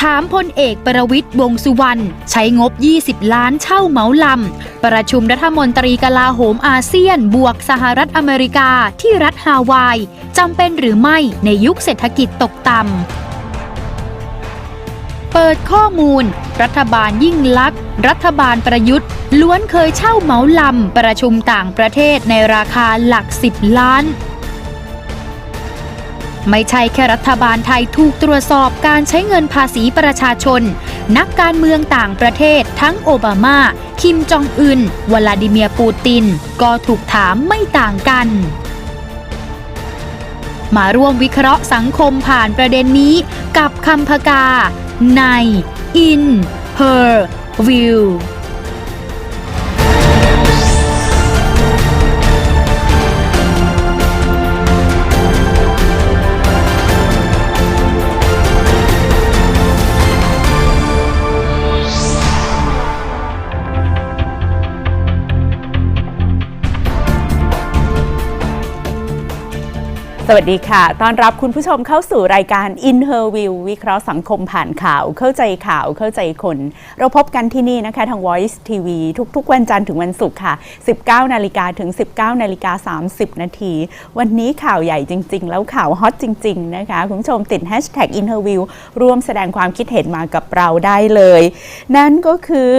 ถามพลเอกประวิตยวงสุวรรณใช้งบ 20 ล้านเช่าเหมาลำ ประชุมรัฐมนตรีกลาโหมอาเซียน บวกสหรัฐอเมริกาที่รัฐฮาวายจำเป็นหรือไม่ในยุคเศรษฐกิจตกต่ำ เปิดข้อมูล รัฐบาลยิ่งลักษณ์รัฐบาลประยุทธ์ ล้วนเคยเช่าเหมาลำ ประชุมต่างประเทศในราคาหลักสิบล้าน ไม่ใช่แค่รัฐบาลไทยถูกตรวจสอบการใช้เงินภาษีประชาชน นักการเมืองต่างประเทศทั้งโอบามา คิมจองอึน วลาดิเมียร์ปูติน ก็ถูกถามไม่ต่างกัน มาร่วมวิเคราะห์สังคมผ่านประเด็นนี้กับคำพกา ใน In Her View สวัสดีค่ะต้อนรับคุณผู้ชมเข้าสู่รายการ In Her View วิเคราะห์สังคมผ่านข่าว เข้าใจข่าว เข้าใจคน เราพบกันที่นี่นะคะ ทาง Voice TV ทุกๆ วันจันทร์ถึงวันศุกร์ค่ะ 19 นาฬิกาถึง 19 นาฬิกา 30 นาที วันนี้ข่าวใหญ่จริง ๆ แล้วข่าวฮอตจริง ๆ นะคะ คุณผู้ชมติด Hashtag In Her View ร่วมแสดงความคิดเห็นมากับเราได้เลย นั่นก็คือ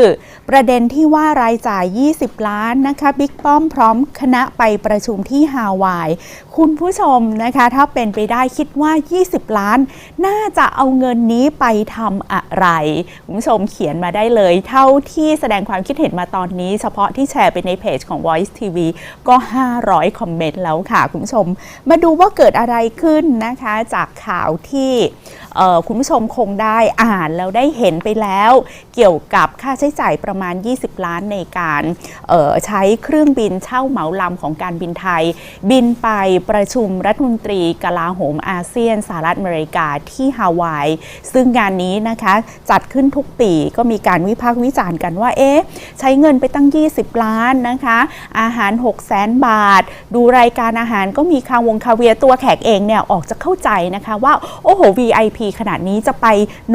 ประเด็นที่ว่ารายจ่าย 20 ล้านนะคะ บิ๊กป้อมพร้อมคณะไปประชุมที่ฮาวาย คุณผู้ชมนะคะ ถ้าเป็นไปได้คิดว่า 20 ล้าน น่าจะเอาเงินนี้ไปทำอะไร คุณผู้ชมเขียนมาได้เลย เท่าที่แสดงความคิดเห็นมาตอนนี้ เฉพาะที่แชร์ไปในเพจของ Voice TV ก็ 500 คอมเมนต์แล้วค่ะ คุณผู้ชม มาดูว่าเกิดอะไรขึ้นนะคะ จากข่าวที่คุณผู้ชมคงได้อ่านแล้วได้เห็นไปแล้ว เกี่ยวกับค่าใช้จ่ายประมาณ 20 ล้านในการใช้เครื่องบินเช่าเหมาลำของการบินไทย บินไปประชุมรัฐมนตรีกลาโหมอาเซียนสหรัฐอเมริกาที่ฮาวาย ซึ่งงานนี้นะคะจัดขึ้นทุกปีก็มีการวิพากษ์วิจารณ์กันว่าเอ๊ะใช้เงินไปตั้ง 20 ล้านนะคะ อาหาร 6 0แสนบาท ดูรายการอาหารก็มีคาวงคาเวียตัวแขกเองเนี่ยออกจะเข้าใจนะคะว่า โอ้โห VIP ขนาดนี้จะไป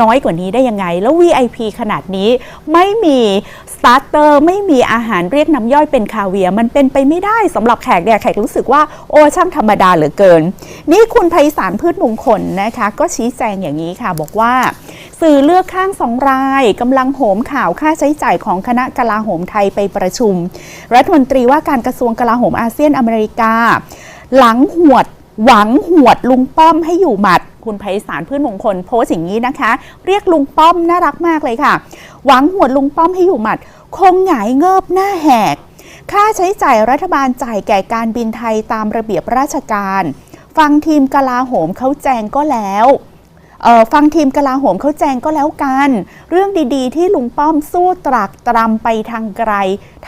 น้อยกว่านี้ได้ยังไง แล้ว VIP ขนาดนี้ไม่มีสตาร์เตอร์ไม่มีอาหารเรียกน้ำย่อยเป็นคาเวียมันเป็นไปไม่ได้สำหรับแขกเนี่ยแขกรู้สึกว่าโอ้ช่างธรรมดาเหลือเกิน นี่คุณไพศาลพืชมงคลนะคะ ก็ชี้แจงอย่างนี้ค่ะ บอกว่า สื่อเลือกข้างสองรายกำลังโหมข่าวค่าใช้จ่ายของคณะกลาโหมไทยไปประชุม รัฐมนตรีว่าการกระทรวงกลาโหมอาเซียนอเมริกา หลังหวดหวังหวดลุงป้อมให้อยู่หมัด คุณไพศาลพืชมงคลโพสต์อย่างนี้นะคะ เรียกลุงป้อมน่ารักมากเลยค่ะ หวังหวดลุงป้อมให้อยู่หมัด คงหงายเงิบหน้าแหก ค่าใช้จ่ายรัฐบาลจ่ายแก่การบินไทยตามระเบียบราชการ ฟังทีมกลาโหมเขาแจงก็แล้วฟังทีมกลาโหมเขาแจงก็แล้วกัน เรื่องดีๆ ที่ลุงป้อมสู้ตรากตรำไปทางไกล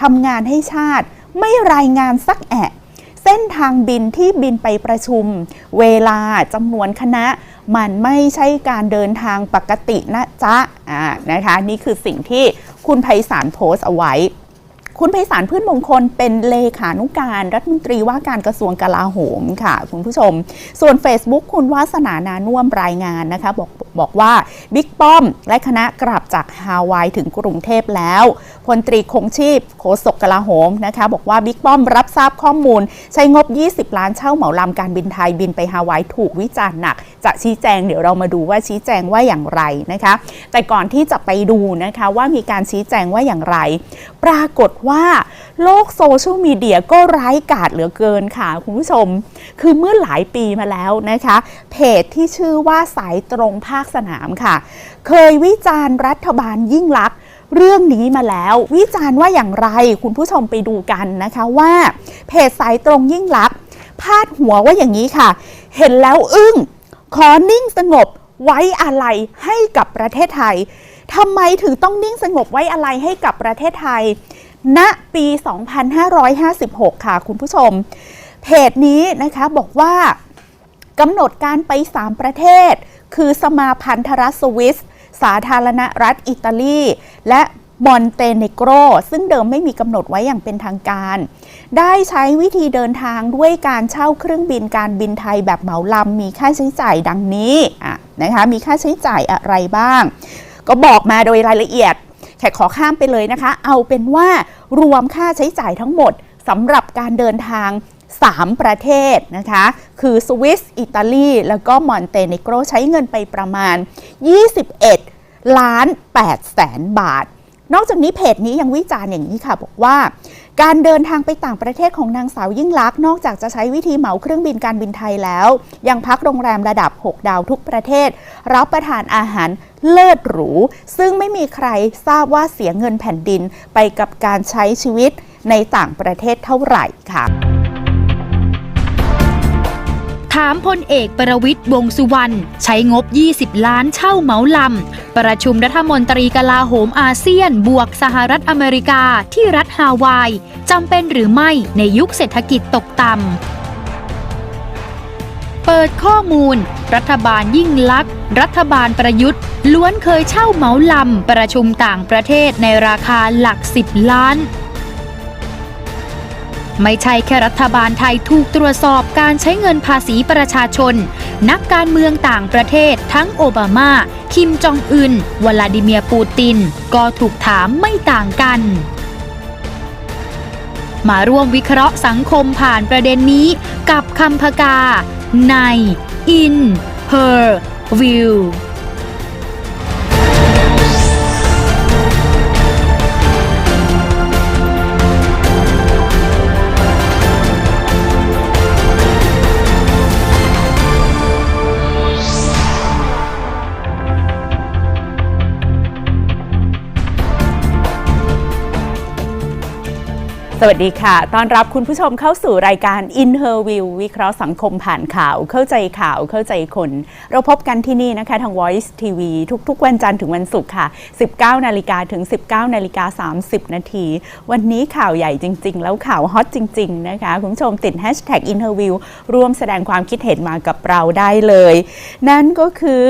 ทำงานให้ชาติ ไม่รายงานสักแอะ เส้นทางบินที่บินไปประชุม เวลาจำนวนคณะ มันไม่ใช่การเดินทางปกตินะจ๊ะะนะคะ นี่คือสิ่งที่คุณไพศาลโพสต์เอาไว้ คุณไพศาลพืชมงคลเป็นเลขานุการรัฐมนตรีว่าการกระทรวงกลาโหมค่ะคุณผู้ชม ส่วน Facebook คุณวาสนานานุ่มรายงานนะคะบอกบอกว่าบิ๊กป้อมและคณะกลับจากฮาวายถึงกรุงเทพแล้วพลตรีคงชีพโฆษกกลาโหมนะคะบอกว่าบิ๊กป้อมรับทราบข้อมูล ใช้งบ 20 ล้านเช่าเหมาลำการบินไทยบินไปฮาวายถูกวิจารณ์หนัก จะชี้แจงเดี๋ยวเรามาดูว่าชี้แจงว่าอย่างไรนะคะ แต่ก่อนที่จะไปดูนะคะว่ามีการชี้แจงว่าอย่างไร ปรากฏว่าโลกโซเชียลมีเดียก็ร้ายกาจเหลือเกินค่ะ คุณผู้ชม คือเมื่อหลายปีมาแล้วนะคะ เพจที่ชื่อว่าสายตรงภาคสนามค่ะ เคยวิจารณ์รัฐบาลยิ่งลักษณ์เรื่องนี้มาแล้ว วิจารณ์ว่าอย่างไรคุณผู้ชมไปดูกันนะคะว่า เพจสายตรงยิ่งลักษณ์พาดหัวว่าอย่างนี้ค่ะ เห็นแล้วอึ้งขอนิ่งสงบไว้อะไรให้กับประเทศไทยทำไมถึงต้องนิ่งสงบไว้อะไรให้กับประเทศไทย ณปี 2556 ค่ะ คุณผู้ชม เพจนี้นะคะบอกว่ากำหนดการไป 3 ประเทศ คือสมาพันธรัฐสวิส สาธารณรัฐอิตาลี และมอนเตเนโกร ซึ่งเดิมไม่มีกำหนดไว้อย่างเป็นทางการ ได้ใช้วิธีเดินทางด้วยการเช่าเครื่องบินการบินไทยแบบเหมาลำมีค่าใช้จ่ายดังนี้ะนะคะมีค่าใช้จ่ายอะไรบ้าง ก็บอกมาโดยรายละเอียด แขกขอข้ามไปเลยนะคะ เอาเป็นว่ารวมค่าใช้จ่ายทั้งหมดสำหรับการเดินทาง 3 ประเทศนะคะ คือสวิส อิตาลี แล้วก็มอนเตเนโกรใช้เงินไปประมาณ 21 ล้าน8แสนบาท นอกจากนี้เพจนี้ยังวิจารณ์อย่างนี้ค่ะ บอกว่า การเดินทางไปต่างประเทศของนางสาวยิ่งลักษณ์นอกจากจะใช้วิธีเหมาเครื่องบินการบินไทยแล้ว ยังพักโรงแรมระดับ 6 ดาวทุกประเทศ รับประทานอาหารเลิศหรู ซึ่งไม่มีใครทราบว่าเสียเงินแผ่นดินไปกับการใช้ชีวิตในต่างประเทศเท่าไหร่ค่ะ ถามพลเอกประวิตยวงสุวรรณใช้งบ 20 ล้านเช่าเหมาลำ ประชุมรัฐมนตรีกลาโหมอาเซียน บวกสหรัฐอเมริกาที่รัฐฮาวายจำเป็นหรือไม่ในยุคเศรษฐกิจตกต่ำ เปิดข้อมูล รัฐบาลยิ่งลักษณ์รัฐบาลประยุทธ์ ล้วนเคยเช่าเหมาลำ ประชุมต่างประเทศในราคาหลัก 10 ล้าน ไม่ใช่แค่รัฐบาลไทยถูกตรวจสอบการใช้เงินภาษีประชาชน นักการเมืองต่างประเทศทั้งโอบามา คิมจองอึนวลาดิเมียร์ปูติน ก็ถูกถามไม่ต่างกัน มาร่วมวิเคราะห์สังคมผ่านประเด็นนี้ กับคำพกา ใน In Her View สวัสดีค่ะ ตอนรับคุณผู้ชมเข้าสู่รายการ In Her View วิเคราะห์สังคมผ่านข่าว เข้าใจข่าว เข้าใจคน เราพบกันที่นี่นะคะ ทาง Voice TV ทุก ๆ วันจันทร์ถึงวันศุกร์ค่ะ 19 นาฬิกาถึง 19 นาฬิกา 30 นาที วันนี้ข่าวใหญ่จริง ๆ แล้วข่าวฮอตจริง ๆ นะคะ คุณผู้ชมติด Hashtag In Her View ร่วมแสดงความคิดเห็นมากับเราได้เลย นั่นก็คือ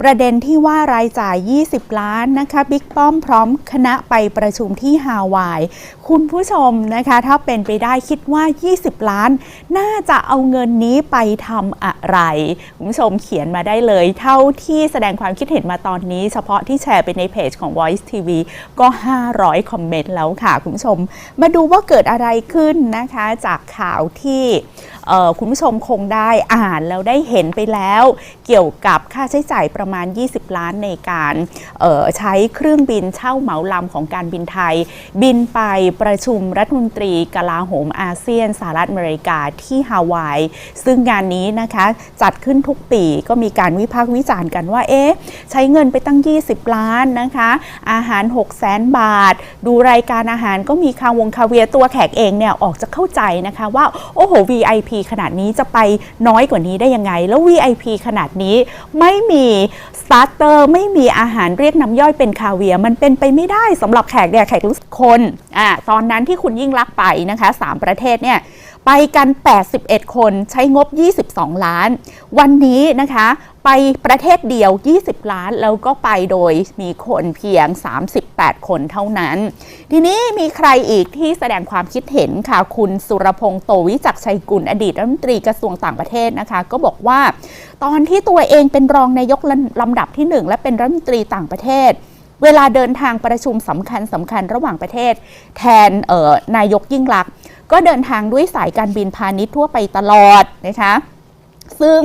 ประเด็นที่ว่ารายจ่าย 20 ล้านนะคะ บิ๊กป้อมพร้อมคณะไปประชุมที่ฮาวาย คุณผู้ชมนะคะ ถ้าเป็นไปได้คิดว่า 20 ล้าน น่าจะเอาเงินนี้ไปทำอะไร คุณผู้ชมเขียนมาได้เลย เท่าที่แสดงความคิดเห็นมาตอนนี้ เฉพาะที่แชร์ไปในเพจของ Voice TV ก็ 500 คอมเมนต์แล้วค่ะ คุณผู้ชม มาดูว่าเกิดอะไรขึ้นนะคะ จากข่าวที่คุณผู้ชมคงได้อ่านแล้วได้เห็นไปแล้ว เกี่ยวกับค่าใช้จ่ายประมาณ 20 ล้านในการใช้เครื่องบินเช่าเหมาลำของการบินไทย บินไปประชุมรัฐมนตรีกลาโหมอาเซียนสหรัฐอเมริกาที่ฮาวาย ซึ่งงานนี้นะคะจัดขึ้นทุกปีก็มีการวิพากษ์วิจารณ์กันว่า เอ๊ะ ใช้เงินไปตั้ง 20 ล้านนะคะ อาหาร 6 0 0 0 0 0บาท ดูรายการอาหารก็มีคาวงคาเวียตัวแขกเองเนี่ยออกจะเข้าใจนะคะว่า โอ้โห VIP ขนาดนี้จะไปน้อยกว่านี้ได้ยังไง แล้ว VIP ขนาดนี้ไม่มี สตาร์เตอร์ไม่มีอาหารเรียกน้ำย่อยเป็นคาเวียมันเป็นไปไม่ได้สำหรับแขกเนี่ยแขกทุกคนอ่าตอนนั้นที่คุณยิ่งรักไปนะคะสามประเทศเนี่ย ไปกัน 81 คนใช้งบ 22 ล้าน วันนี้นะคะไปประเทศเดียว 20 ล้าน แล้วก็ไปโดยมีคนเพียง 38 คนเท่านั้น ทีนี้มีใครอีกที่แสดงความคิดเห็นค่ะ คุณสุรพงษ์โตวิจักชัยกุลอดีตรัฐมนตรีกระทรวงต่างประเทศนะคะ ก็บอกว่า ตอนที่ตัวเองเป็นรองนายกลำดับที่ 1 และเป็นรัฐมนตรีต่างประเทศเวลาเดินทางประชุมสำคัญสำคัญระหว่างประเทศ แทนออนายกยิ่งลักษณ์ ก็เดินทางด้วยสายการบินพาณิชย์ทั่วไปตลอดนะคะซึ่ง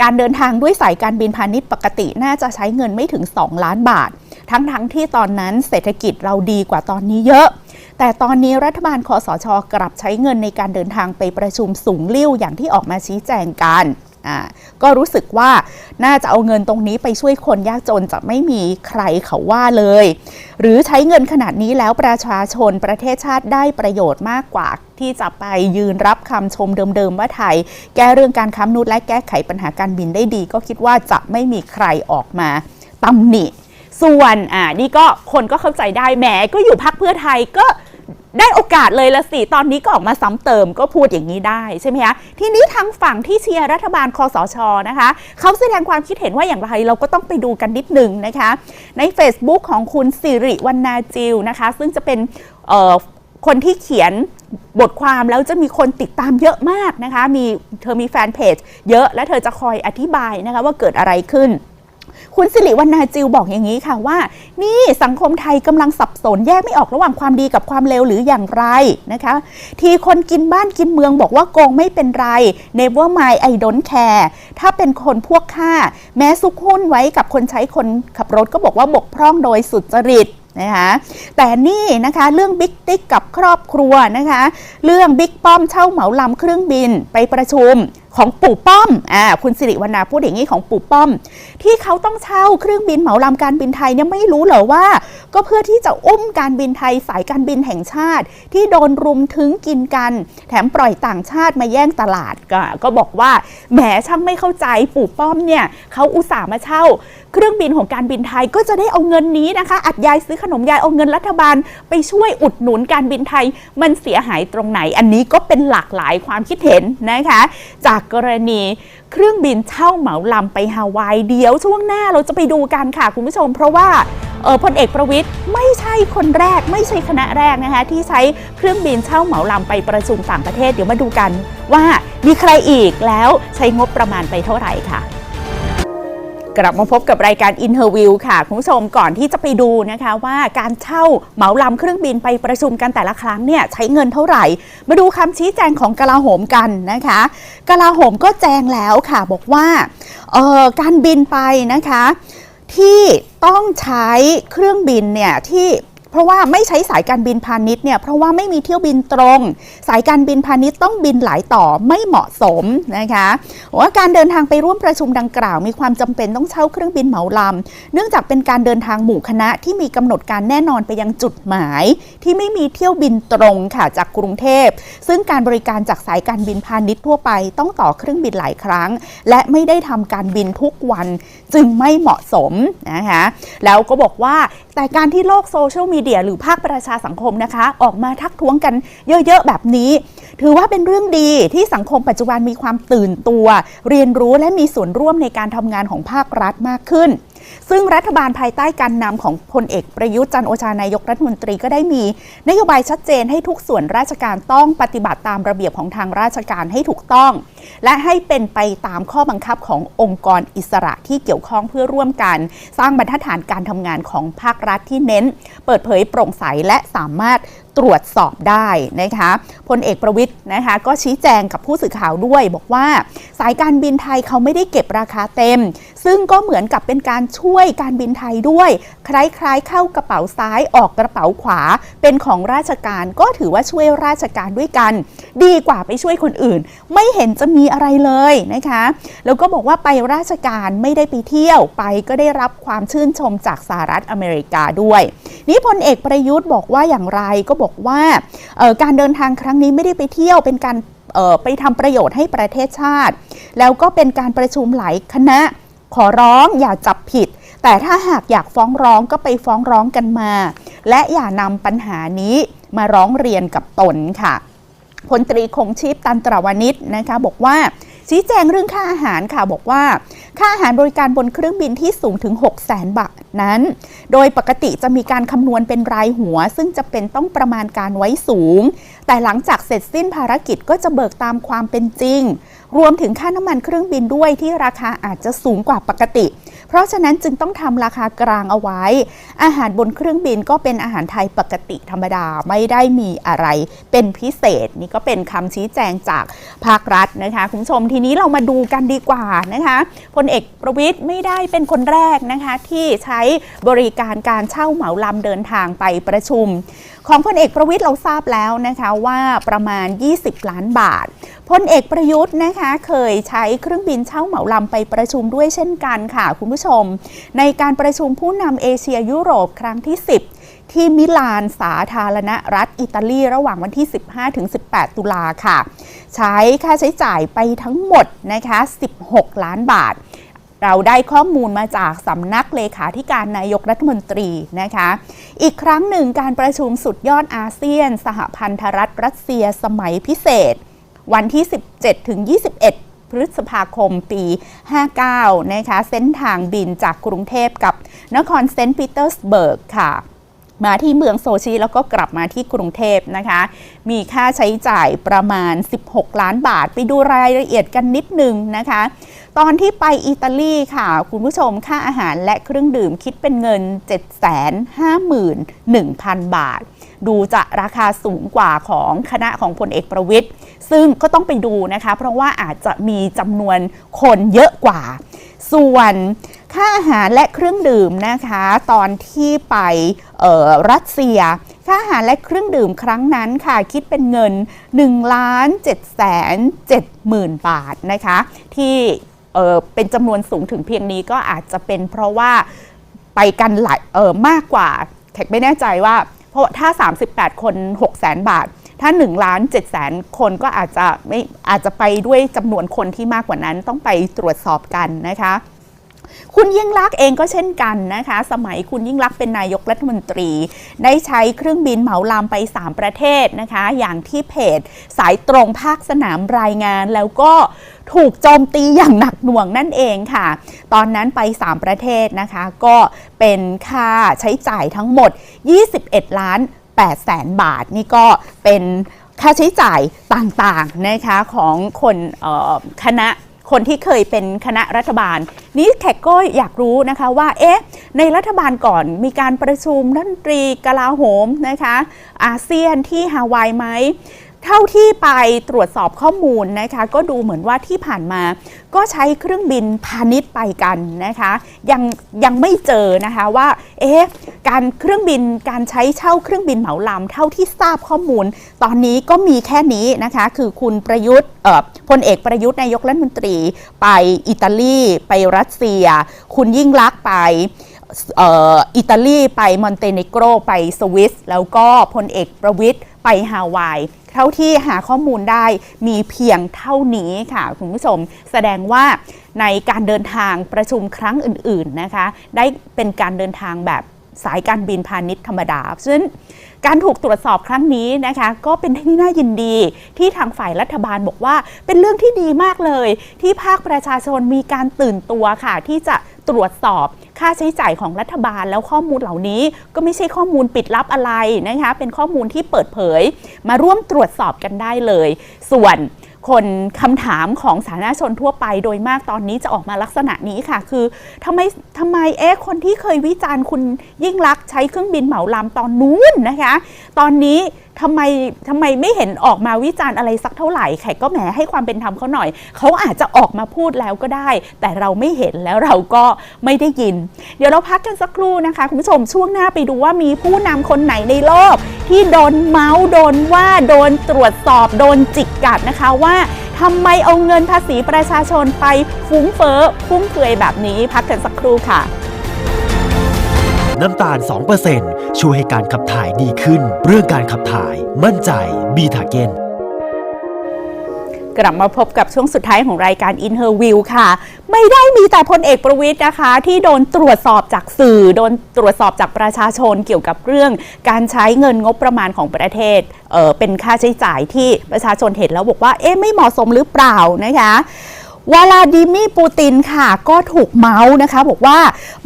การเดินทางด้วยสายการบินพาณิชย์ปกติน่าจะใช้เงินไม่ถึง 2 ล้านบาท ทั้งๆทที่ตอนนั้นเศรษฐกิจเราดีกว่าตอนนี้เยอะ แต่ตอนนี้รัฐบาลคอสช กลับใช้เงินในการเดินทางไปประชุมสูงลิ่วอย่างที่ออกมาชี้แจงกัน อ่าก็รู้สึกว่าน่าจะเอาเงินตรงนี้ไปช่วยคนยากจนจะไม่มีใครเขาว่าเลย หรือใช้เงินขนาดนี้แล้วประชาชนประเทศชาติได้ประโยชน์มากกว่าที่จะไปยืนรับคำชมเดิมๆว่าไทย แก้เรื่องการค้ามนุษย์และแก้ไขปัญหาการบินได้ดี ก็คิดว่าจะไม่มีใครออกมาตำหนิ ส่วนอ่านี่ก็คนก็เข้าใจได้แหมก็อยู่พักเพื่อไทยก็ ได้โอกาสเลยละสิ ตอนนี้ก็ออกมาซ้ำเติมก็พูดอย่างนี้ได้ใช่ไหมคะทีนี้ทางฝั่งที่เชียร์รัฐบาลคอสชนะคะเขาแสดงความคิดเห็นว่าอย่างไรเราก็ต้องไปดูกันนิดนึงนะคะ ใน Facebook ของคุณสิริวรรณาจิวนะคะ ซึ่งจะเป็นคนที่เขียนบทความแล้วจะมีคนติดตามเยอะมากนะคะ มีเธอมีแฟนเพจเยอะและเธอจะคอยอธิบายนะคะว่าเกิดอะไรขึ้น คุณสิริวรรณาจิวบอกอย่างนี้ค่ะว่า นี่สังคมไทยกำลังสับสนแยกไม่ออกระหว่างความดีกับความเลวหรืออย่างไรนะคะ ทีคนกินบ้านกินเมืองบอกว่าโกงไม่เป็นไร never mind I don't care ถ้าเป็นคนพวกข้าแม้ซุกหุ้นไว้กับคนใช้คนขับรถก็บอกว่าบกพร่องโดยสุจริตนะคะแต่นี่นะคะเรื่องบิ๊กติ๊กกับครอบครัวนะคะ เรื่องบิ๊กป้อมเช่าเหมาลำเครื่องบินไปประชุม ของปู่ป้อมอ่าคุณสิริวรรณาพูดอย่างนี้ของปู่ป้อม ที่เขาต้องเช่าเครื่องบินเหมาลำการบินไทยเนี่ยไม่รู้เหรอว่า ก็เพื่อที่จะอุ้มการบินไทยสายการบินแห่งชาติ ที่โดนรุมถึงกินกัน แถมปล่อยต่างชาติมาแย่งตลาดก็ก็บอกว่าแหมช่างไม่เข้าใจปู่ป้อมเนี่ยเขาอุตส่าห์มาเช่า เครื่องบินของการบินไทยก็จะได้เอาเงินนี้นะคะ อัดยายซื้อขนมยายเอาเงินรัฐบาล ไปช่วยอุดหนุนการบินไทยมันเสียหายตรงไหน อันนี้ก็เป็นหลากหลายความคิดเห็นนะคะ จากกรณีเครื่องบินเช่าเหมาลำไปฮาวายเดี๋ยวช่วงหน้าเราจะไปดูกันค่ะคุณผู้ชม เพราะว่าเออพลเอกประวิทย์ไม่ใช่คนแรก ไม่ใช่คณะแรกนะคะ ที่ใช้เครื่องบินเช่าเหมาลำไปประชุมต่างประเทศ เดี๋ยวมาดูกันว่ามีใครอีกแล้วใช้งบประมาณไปเท่าไหร่ค่ะ กลับมาพบกับรายการ Interview ค่ะ คุณผู้ชมก่อนที่จะไปดูนะคะว่าการเช่าเหมาลำเครื่องบินไปประชุมกันแต่ละครั้งเนี่ยใช้เงินเท่าไหร่ มาดูคำชี้แจงของกลาโหมกันนะคะกลาโหมก็แจงแล้วค่ะบอกว่าเอ่อการบินไปนะคะที่ต้องใช้เครื่องบินเนี่ยที่ เพราะว่าไม่ใช้สายการบินพาณิชย์เนี่ยเพราะว่าไม่มีเที่ยวบินตรง สายการบินพาณิชย์ต้องบินหลายต่อไม่เหมาะสมนะคะว่าการเดินทางไปร่วมประชุมดังกล่าว มีความจำเป็นต้องเช่าเครื่องบินเหมาลำเนื่องจากเป็นการเดินทางหมู่คณะที่มีกำหนดการแน่นอนไปยังจุดหมาย ที่ไม่มีเที่ยวบินตรงค่ะจากกรุงเทพ ซึ่งการบริการจากสายการบินพาณิชย์ทั่วไป ต้องต่อเครื่องบินหลายครั้ง และไม่ได้ทำการบินทุกวัน จึงไม่เหมาะสมนะคะแล้วก็บอกว่าแต่การที่โลกโซเชียลมีเดียหรือภาคประชาสังคมนะคะ ออกมาทักท้วงกันเยอะ ๆ แบบนี้ ถือว่าเป็นเรื่องดีที่สังคมปัจจุบันมีความตื่นตัว เรียนรู้และมีส่วนร่วมในการทำงานของภาครัฐมากขึ้น ซึ่งรัฐบาลภายใต้การนำของพลเอกประยุทธ์จันโอชานายกรัฐมนตรีก็ได้มีนโยบายชัดเจนให้ทุกส่วนราชการต้องปฏิบัติตามระเบียบของทางราชการให้ถูกต้อง และให้เป็นไปตามข้อบังคับขององค์กรอิสระที่เกี่ยวข้องเพื่อร่วมกัน สร้างบรรทัดฐานการทำงานของภาครัฐที่เน้น เปิดเผยโปร่งใสและสามารถตรวจสอบได้นะคะพลเอกประวิทย์นะคะก็ชี้แจงกับผู้สื่อข่าวด้วย บอกว่าสายการบินไทยเขาไม่ได้เก็บราคาเต็ม ซึ่งก็เหมือนกับเป็นการช่วยการบินไทยด้วย คล้ายๆ เข้ากระเป๋าซ้ายออกกระเป๋าขวา เป็นของราชการก็ถือว่าช่วยราชการด้วยกัน ดีกว่าไปช่วยคนอื่น ไม่เห็นจะมีอะไรเลยนะคะแล้วก็บอกว่าไปราชการไม่ได้ไปเที่ยวไปก็ได้รับความชื่นชมจากสหรัฐอเมริกาด้วยนี่พลเอกประยุทธ์บอกว่าอย่างไรก็บอกว่าการเดินทางครั้งนี้ไม่ได้ไปเที่ยวเป็นการไปทำประโยชน์ให้ประเทศชาติ แล้วก็เป็นการประชุมหลายคณะ ขอร้องอย่าจับผิด แต่ถ้าหากอยากฟ้องร้องก็ไปฟ้องร้องกันมา และอย่านำปัญหานี้มาร้องเรียนกับตนค่ะพลตรีคงชีพตันตรวานิชนะคะบอกว่าชี้แจงเรื่องค่าอาหารค่ะบอกว่า ค่าอาหารบริการบนเครื่องบินที่สูงถึง 6 0 0 0 0บาทนั้น โดยปกติจะมีการคำนวณเป็นรายหัว ซึ่งจะเป็นต้องประมาณการไว้สูง แต่หลังจากเสร็จสิ้นภารกิจก็จะเบิกตามความเป็นจริง รวมถึงค่าน้ำมันเครื่องบินด้วยที่ราคาอาจจะสูงกว่าปกติ เพราะฉะนั้นจึงต้องทำราคากลางเอาไว้ อาหารบนเครื่องบินก็เป็นอาหารไทยปกติธรรมดาไม่ได้มีอะไรเป็นพิเศษ นี่ก็เป็นคำชี้แจงจากภาครัฐนะคะคุณผู้ชมทีนี้เรามาดูกันดีกว่านะคะพลเอกประวิทย์ไม่ได้เป็นคนแรกนะคะที่ใช้บริการการเช่าเหมาลำเดินทางไปประชุมของพลเอกประวิทย์เราทราบแล้วนะคะว่าประมาณ 20 ล้านบาทพลเอกประยุทธ์นะคะเคยใช้เครื่องบินเช่าเหมาลำไปประชุมด้วยเช่นกันค่ะคุณผู้ชม ในการประชุมผู้นำเอเชียยุโรปครั้งที่ 10 ที่มิลานสาธารณรัฐอิตาลีระหว่างวันที่ 15-18 ตุลาค่ะ ใช้ค่าใช้จ่ายไปทั้งหมดนะคะ 16 ล้านบาท เราได้ข้อมูลมาจากสำนักเลขาธิการนายกรัฐมนตรีนะคะ อีกครั้งหนึ่งการประชุมสุดยอดอาเซียน สหพันธรัฐรัสเซียสมัยพิเศษ วันที่ 17ถึง21 พฤษภาคมปี 59 นะคะ เส้นทางบินจากกรุงเทพกับนครเซนต์ปีเตอร์สเบิร์กค่ะ มาที่เมืองโซชีแล้วก็กลับมาที่กรุงเทพนะคะ มีค่าใช้จ่ายประมาณ 16 ล้านบาท ไปดูรายละเอียดกันนิดนึงนะคะ ตอนที่ไปอิตาลีค่ะ คุณผู้ชมค่าอาหารและเครื่องดื่มคิดเป็นเงิน 751,000 บาท ดูจะราคาสูงกว่าของคณะของพลเอกประวิทย์ซึ่งก็ต้องไปดูนะคะ เพราะว่าอาจจะมีจำนวนคนเยอะกว่า ส่วน ค่าอาหารและเครื่องดื่มนะคะ ตอนที่ไปรัสเซีย ค่าอาหารและเครื่องดื่มครั้งนั้นค่ะ คิดเป็นเงิน1ล้าน7แสน7หมื่นบาทนะคะ ที่เอ่อเป็นจำนวนสูงถึงเพียงนี้ก็อาจจะเป็นเพราะว่าไปกันหลายมากกว่าแขกไม่แน่ใจว่า เพราะถ้า 38 คน6แสนบาท ถ้า1ล้าน7แสนคนก็อาจจะไม่อาจจะไปด้วยจำนวนคนที่มากกว่านั้นต้องไปตรวจสอบกันนะคะ คุณยิ่งลักษณ์เองก็เช่นกันนะคะ สมัยคุณยิ่งลักษณ์เป็นนายกรัฐมนตรี ได้ใช้เครื่องบินเหมาลำไป 3 ประเทศนะคะ อย่างที่เพจสายตรงภาคสนามรายงานแล้วก็ถูกโจมตีอย่างหนักหน่วงนั่นเองค่ะ ตอนนั้นไป 3 ประเทศนะคะ ก็เป็นค่าใช้จ่ายทั้งหมด 21 ล้าน8แสนบาท นี่ก็เป็นค่าใช้จ่ายต่างๆนะคะของคนคณะ คนที่เคยเป็นคณะรัฐบาล นี้แขกก็อยากรู้นะคะว่าเอ๊ะในรัฐบาลก่อนมีการประชุมรัฐมนตรีกลาโหมนะคะอาเซียนที่ฮาวายไหม เท่าที่ไปตรวจสอบข้อมูลนะคะก็ดูเหมือนว่าที่ผ่านมา ก็ใช้เครื่องบินพาณิชย์ไปกันนะคะยังยังไม่เจอนะคะว่าเอ๊ะการเครื่องบินการใช้เช่าเครื่องบินเหมาลำเท่าที่ทราบข้อมูล ตอนนี้ก็มีแค่นี้นะคะคือคุณประยุทธ์เอ่อพลเอกประยุทธ์นายกรัฐมนตรี ไปอิตาลี ไปรัสเซีย คุณยิ่งลักษณ์ไปอิตาลีไปมอนเตเนโกรไปสวิส แล้วก็พลเอกประวิทย์ไปฮาวาย เท่าที่หาข้อมูลได้มีเพียงเท่านี้ค่ะคุณผู้ชม แสดงว่าในการเดินทางประชุมครั้งอื่นๆนะคะ ได้เป็นการเดินทางแบบสายการบินพาณิชย์ธรรมดาฉะนั้นการถูกตรวจสอบครั้งนี้นะคะ ก็เป็นที่น่ายินดีที่ทางฝ่ายรัฐบาลบอกว่า เป็นเรื่องที่ดีมากเลย ที่ภาคประชาชนมีการตื่นตัวค่ะ ที่จะตรวจสอบ ค่าใช้จ่ายของรัฐบาล แล้วข้อมูลเหล่านี้ก็ไม่ใช่ข้อมูลปิดลับอะไรนะคะ เป็นข้อมูลที่เปิดเผย มาร่วมตรวจสอบกันได้เลย ส่วนคนคำถามของสาธารณชนทั่วไปโดยมากตอนนี้จะออกมาลักษณะนี้ค่ะ คือทำไมทำไมเอ๊ะคนที่เคยวิจารณ์คุณยิ่งลักษ์ใช้เครื่องบินเหมาลำตอนนู้นนะคะ ตอนนี้ทำไมทำไมไม่เห็นออกมาวิจารณ์อะไรสักเท่าไหร่แขกก็แหมให้ความเป็นธรรมเขาหน่อย เขาอาจจะออกมาพูดแล้วก็ได้ แต่เราไม่เห็นแล้วเราก็ไม่ได้ยิน เดี๋ยวเราพักกันสักครู่นะคะ คุณผู้ชมช่วงหน้าไปดูว่ามีผู้นำคนไหนในโลก ที่โดนเมาส์โดนว่าโดนตรวจสอบโดนจิกกัดนะคะว่าทำไมเอาเงินภาษีประชาชนไปฟุ้งเฟ้อฟุ่มเฟือยแบบนี้พักกันสักครู่ค่ะ น้ำตาล 2%ช่วยให้การขับถ่ายดีขึ้น เรื่องการขับถ่าย มั่นใจบีทาเกนกลับมาพบกับช่วงสุดท้ายของรายการ In Her View ค่ะ ไม่ได้มีแต่พลเอกประวิทย์นะคะ ที่โดนตรวจสอบจากสื่อ โดนตรวจสอบจากประชาชนเกี่ยวกับเรื่อง การใช้เงินงบประมาณของประเทศเเป็นค่าใช้จ่ายที่ประชาชนเห็นแล้วบอกว่าเอ๊ะไม่เหมาะสมหรือเปล่านะคะ วลาดิมีปูตินค่ะ ก็ถูกเมาส์นะคะ บอกว่า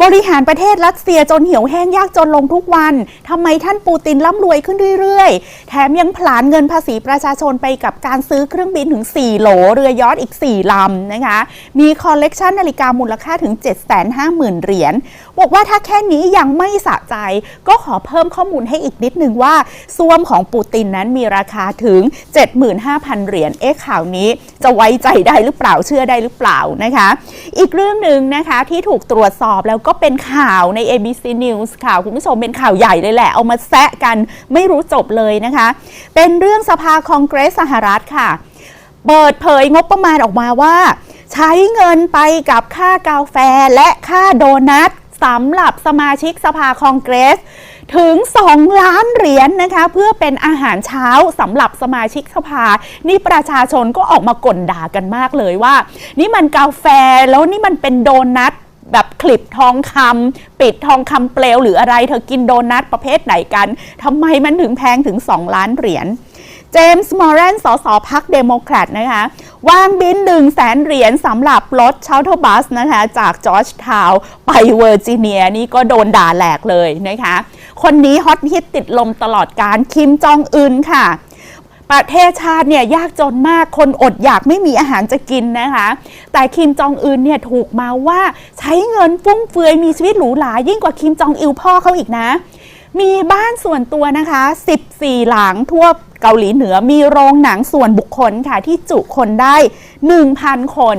บริหารประเทศรัสเซียจนเหี่ยวแห้งยากจนลงทุกวันทำไมท่านปูตินร่ำรวยขึ้นเรื่อยๆ แถมยังผลาญเงินภาษีประชาชนไปกับการซื้อเครื่องบินถึง 4 โหล เรือยอทอีก 4 ลำนะคะ มีคอลเลกชันนาฬิกามูลค่าถึง 750,000 เหรียญบอกว่าถ้าแค่นี้ยังไม่สะใจ ก็ขอเพิ่มข้อมูลให้อีกนิดนึงว่าซ่วมของปูตินนั้นมีราคาถึง 75,000 เหรียญเอ๊ะข่าวนี้จะไว้ใจได้หรือเปล่าเชื่อได้หรือเปล่านะคะ อีกเรื่องหนึ่งนะคะที่ถูกตรวจสอบแล้วก็เป็นข่าวใน ABC News ข่าวคุณผู้ชมเป็นข่าวใหญ่เลยแหละ เอามาแซะกันไม่รู้จบเลยนะคะ เป็นเรื่องสภาคองเกรสสหรัฐค่ะ เปิดเผยงบประมาณออกมาว่า ใช้เงินไปกับค่ากาแฟและค่าโดนัทสำหรับสมาชิกสภาคองเกรส ถึง 2 ล้านเหรียญนนะคะ เพื่อเป็นอาหารเช้าสำหรับสมาชิกสภา นี่ประชาชนก็ออกมากลด่ากันมากเลยว่า นี่มันกาแฟแล้วนี่มันเป็นโดนัทแบบคลิปทองคำปิดทองคำเปลวหรืออะไร เธอกินโดนัทประเภทไหนกันทำไมมันถึงแพงถึง 2 ล้านเหรียญ เจมส์มอร์แรนสสพักเดโมแครตนะคะวางบิน 1 0 0 0 0แสนเหรียญสำหรับรถเช u เทบัสนะคะจากจอร์จทาวไปเวอร์จิเนียนี่ก็โดนด่าแหลกเลยนะคะ คนนี้ฮอตฮิตติดลมตลอดการคิมจองอึนค่ะ ประเทศชาติเนี่ยยากจนมากคนอดอยากไม่มีอาหารจะกินนะคะ แต่คิมจองอึนเนี่ยถูกมาว่าใช้เงินฟุ่มเฟือยมีชีวิตหรูหรายิ่งกว่าคิมจองอิลพ่อเขาอีกนะ มีบ้านส่วนตัวนะคะ 14 หลังทั่วเกาหลีเหนือมีโรงหนังส่วนบุคคลค่ะ ที่จุคนได้ 1,000 คน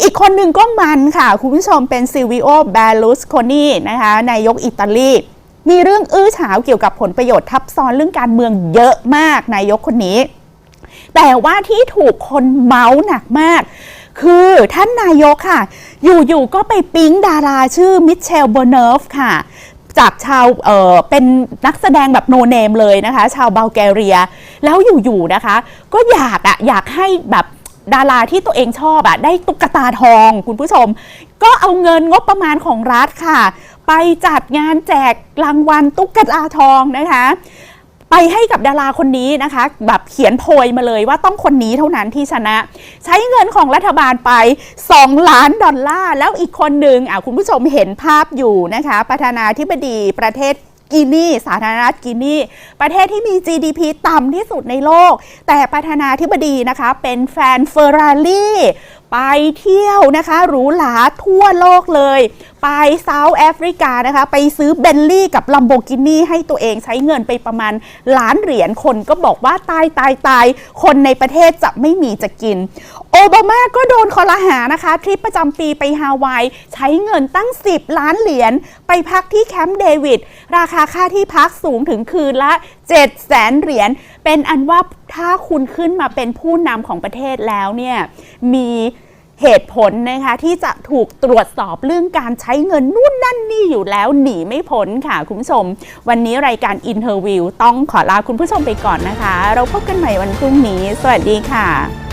อีกคนหนึ่งก็มันค่ะ คุณผู้ชมเป็นซิวิโอแบลูสโคนีนะคะนายกอิตาลี มีเรื่องอื้อฉาวเกี่ยวกับผลประโยชน์ทับซ้อนเรื่องการเมืองเยอะมากนายกคนนี้ แต่ว่าที่ถูกคนเมาส์หนักมากคือท่านนายกค่ะ อยู่ ๆ ก็ไปปิ๊งดาราชื่อมิเชลโบเนฟค่ะ จากชาวเออเป็นนักแสดงแบบโนเนมเลยนะคะ ชาวบัลแกเรีย แล้วอยู่ๆนะคะ ก็อยากอะอยากให้แบบดาราที่ตัวเองชอบอะได้ตุ๊กตาทองคุณผู้ชม ก็เอาเงินงบประมาณของรัฐค่ะ ไปจัดงานแจกรางวัลตุ๊กตาทองนะคะ ไปให้กับดาราคนนี้นะคะ แบบเขียนโพยมาเลยว่าต้องคนนี้เท่านั้นที่ชนะ ใช้เงินของรัฐบาลไป 2 ล้านดอลลาร์ แล้วอีกคนหนึ่งอะคุณผู้ชมเห็นภาพอยู่นะคะ ประธานาธิบดีประเทศกินีสาธารณรัฐกินีประเทศที่มี GDP ต่ำที่สุดในโลก แต่ประธานาธิบดีนะคะ เป็นแฟนเฟอร์รารี่ ไปเที่ยวนะคะหรูหราทั่วโลกเลยไปเซาท์แอฟริกานะคะ ไปซื้อเบนลี่กับลัมโบกินีให้ตัวเองใช้เงินไปประมาณล้านเหรียญคนก็บอกว่าตายตายตายคนในประเทศจะไม่มีจะกิน โอบามาก็โดนคอรหานะคะ ทริปประจำปีไปฮาวาย ใช้เงินตั้ง 10 ล้านเหรียญไปพักที่แคมป์เดวิด ราคาค่าที่พักสูงถึงคืนละ7แสนเหรียญเป็นอันว่าถ้าคุณขึ้นมาเป็นผู้นำของประเทศแล้วเนี่ยมี เหตุผลนะคะที่จะถูกตรวจสอบเรื่องการใช้เงินนู่นนั่นนี่อยู่แล้วหนีไม่พ้นค่ะคุณผู้ชม วันนี้รายการอินเทอร์วิวต้องขอลาคุณผู้ชมไปก่อนนะคะ เราพบกันใหม่วันพรุ่งนี้ สวัสดีค่ะ